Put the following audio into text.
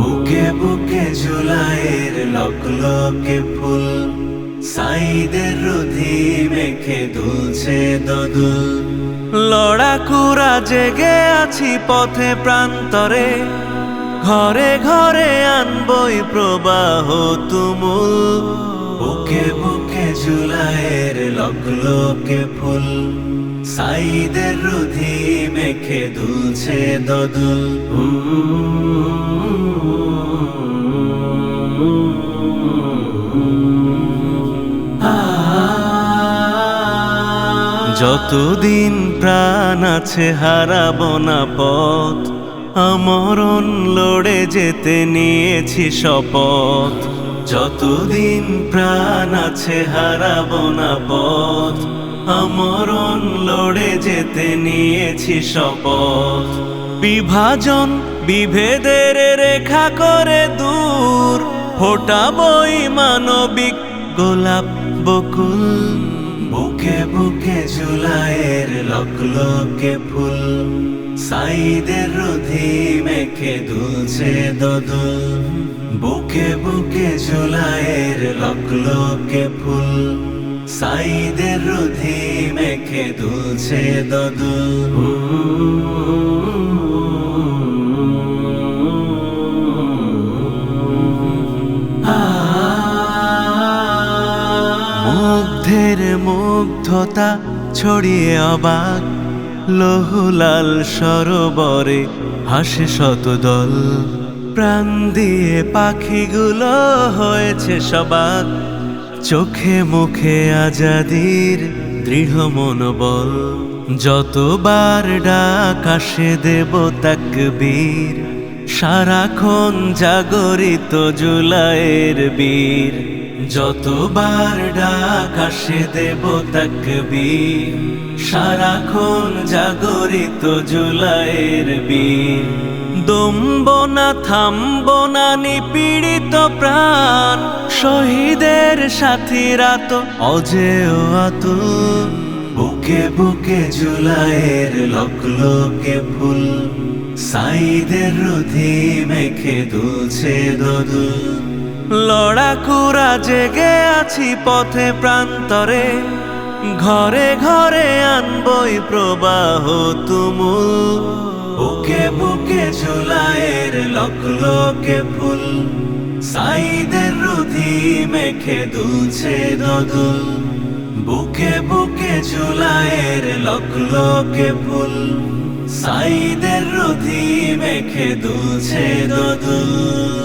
বুকে বুকে জুলাইয়ের লকলকে ফুল, সাইদের রুধি মেখে দুলছে দদুল। লড়াকুরা জেগে আছি পথে প্রান্তরে, ঘরে ঘরে আনবই প্রবাহ তুমুল। বুকে বুকে জুলাইয়ের লকলকে ফুল সাইদের রুধি মেখে দুলছে দদুল। যতদিন প্রাণ আছে হারাব না পথ, আমরণ লড়ে যেতে নিয়েছি শপথ। যতদিন প্রাণ আছে হারাব না পথ আমরণ লড়ে যেতে নিয়েছি শপথ। বিভাজন বিভেদের রেখা করে দূর ফোটাবই মানবিক গোলাপ বকুল। বুকে বুকে জুলাইয়ের লকলকে ফুল, সাইদের রুধি মেখে দুলছে দদুল। বুকে বুকে জুলাইয়ের লকলকে ফুল। সাইদের রুধি মেখে দুলছে মুগ্ধের মুগ্ধতা ছড়িয়ে অবাক, লোহুলাল সরোবরে হাসে শতদল প্রাণ দিয়ে পাখিগুলো হয়েছে সবাক চোখে মুখে আজাদির দৃঢ় মনোবল। যতবার ডাক আসে দেব তাকবীর, সারাক্ষণ জাগরিত জুলাইয়ের বীর। যতবার ডাক আসে দেব তাকবীর, সারাক্ষণ জাগরিত জুলাইয়ের বীর। দম্ব না থামব না নিপীড়িত প্রাণ শহীদের সাথীরা তো অজেয় আতুল বুকে বুকে জুলাইয়ের লকলকে ফুল সাইদের রুধি মেখে দুলছে দদুল। লড়াকুরা জেগে আছি পথে প্রান্তরে, ঘরে ঘরে আনবই প্রবাহ তুমুল। বুকে বুকে জুলাইয়ের লকলকে ফুল সাইদের রুধি মেখে দুলছে দদুল বুকে বুকে জুলাইয়ের লকলকে ফুল। সাইদের রুধি মেখে দুলছে দদুল